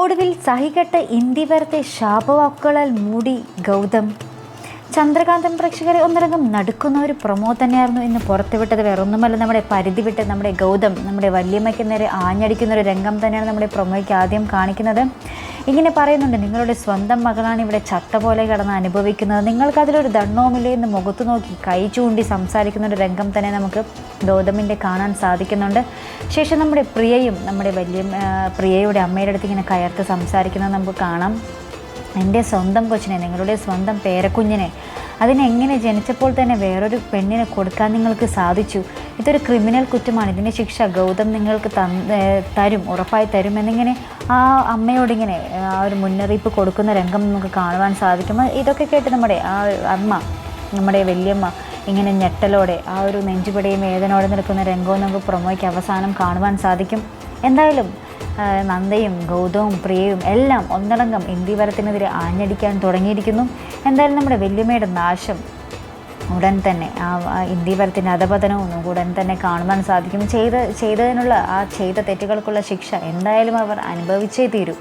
ഒടുവിൽ സഹികെട്ട് ഇന്തിവരത്തെ ശാപവാക്കുകളാൽ മൂടി ഗൗതം. ചന്ദ്രകാന്തൻ പ്രേക്ഷകരെ ഒന്നിറങ്ങും നടക്കുന്ന ഒരു പ്രൊമോ തന്നെയായിരുന്നു ഇന്ന് പുറത്തുവിട്ടത്. വേറൊന്നുമല്ല നമ്മുടെ പരിധി വിട്ട് നമ്മുടെ ഗൗതം നമ്മുടെ വല്യമ്മയ്ക്ക് നേരെ ആഞ്ഞടിക്കുന്ന ഒരു രംഗം തന്നെയാണ് നമ്മുടെ പ്രൊമോയ്ക്ക് ആദ്യം കാണിക്കുന്നത്. ഇങ്ങനെ പറയുന്നുണ്ട് നിങ്ങളുടെ സ്വന്തം മകളാണ് ഇവിടെ ചത്ത പോലെ കിടന്ന് അനുഭവിക്കുന്നത്. നിങ്ങൾക്കതിലൊരു ദണ്ണവുമില്ലേ എന്ന് മുഖത്ത് നോക്കി കൈ ചൂണ്ടി സംസാരിക്കുന്ന ഒരു രംഗം തന്നെ നമുക്ക് ഗൗതമിന്റെ കാണാൻ സാധിക്കുന്നുണ്ട്. ശേഷം നമ്മുടെ പ്രിയയും നമ്മുടെ വലിയ പ്രിയയുടെ അമ്മയുടെ അടുത്ത് ഇങ്ങനെ കയർത്ത് സംസാരിക്കുന്നത് നമുക്ക് കാണാം. എന്റെ സ്വന്തം കൊച്ചിനെ നിങ്ങളുടെ സ്വന്തം പേരക്കുഞ്ഞിനെ അതിനെങ്ങനെ ജനിച്ചപ്പോൾ തന്നെ വേറൊരു പെണ്ണിനെ കൊടുക്കാൻ നിങ്ങൾക്ക് സാധിച്ചു? ഇതൊരു ക്രിമിനൽ കുറ്റമാണ്. ഇതിന്റെ ശിക്ഷ ഗൗതം നിങ്ങൾക്ക് തരും ഉറപ്പായി തരും എന്നിങ്ങനെ ആ അമ്മയോടിങ്ങനെ ആ ഒരു മുന്നറിയിപ്പ് കൊടുക്കുന്ന രംഗം നമുക്ക് കാണുവാൻ സാധിക്കും. ഇതൊക്കെ കേട്ട് നമ്മുടെ ആ അമ്മ നമ്മുടെ വലിയമ്മ ഇങ്ങനെ ഞെട്ടലോടെ ആ ഒരു നെഞ്ചുപടിയും വേദനയോടെ നിൽക്കുന്ന രംഗവും നമുക്ക് പ്രൊമോയ്ക്ക് അവസാനം കാണുവാൻ സാധിക്കും. എന്തായാലും നന്ദയും ഗൗതവും പ്രിയയും എല്ലാം ഒന്നടങ്കം ഇന്ത്യവരത്തിനെതിരെ ആഞ്ഞടിക്കാൻ തുടങ്ങിയിരിക്കുന്നു. എന്തായാലും നമ്മുടെ വല്യമ്മയുടെ നാശം ഉടൻ തന്നെ ആ ഇന്ദിവരത്തിന്റെ അധപതനവും ഉടൻ തന്നെ കാണുവാൻ സാധിക്കും. ചെയ്ത ചെയ്തതിനുള്ള ആ ചെയ്ത തെറ്റുകൾക്കുള്ള ശിക്ഷ എന്തായാലും അവർ അനുഭവിച്ചേ തീരൂ.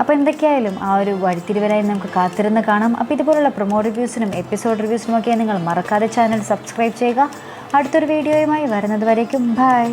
അപ്പോൾ എന്തൊക്കെയായാലും ആ ഒരു വഴിത്തിരിവരായി നമുക്ക് കാത്തിരുന്ന് കാണാം. അപ്പോൾ ഇതുപോലുള്ള പ്രൊമോ റിവ്യൂസിനും എപ്പിസോഡ് റിവ്യൂസിനും ഒക്കെ നിങ്ങൾ മറക്കാതെ ചാനൽ സബ്സ്ക്രൈബ് ചെയ്യുക. അടുത്തൊരു വീഡിയോയുമായി വരുന്നത് വരേക്കും. ബൈ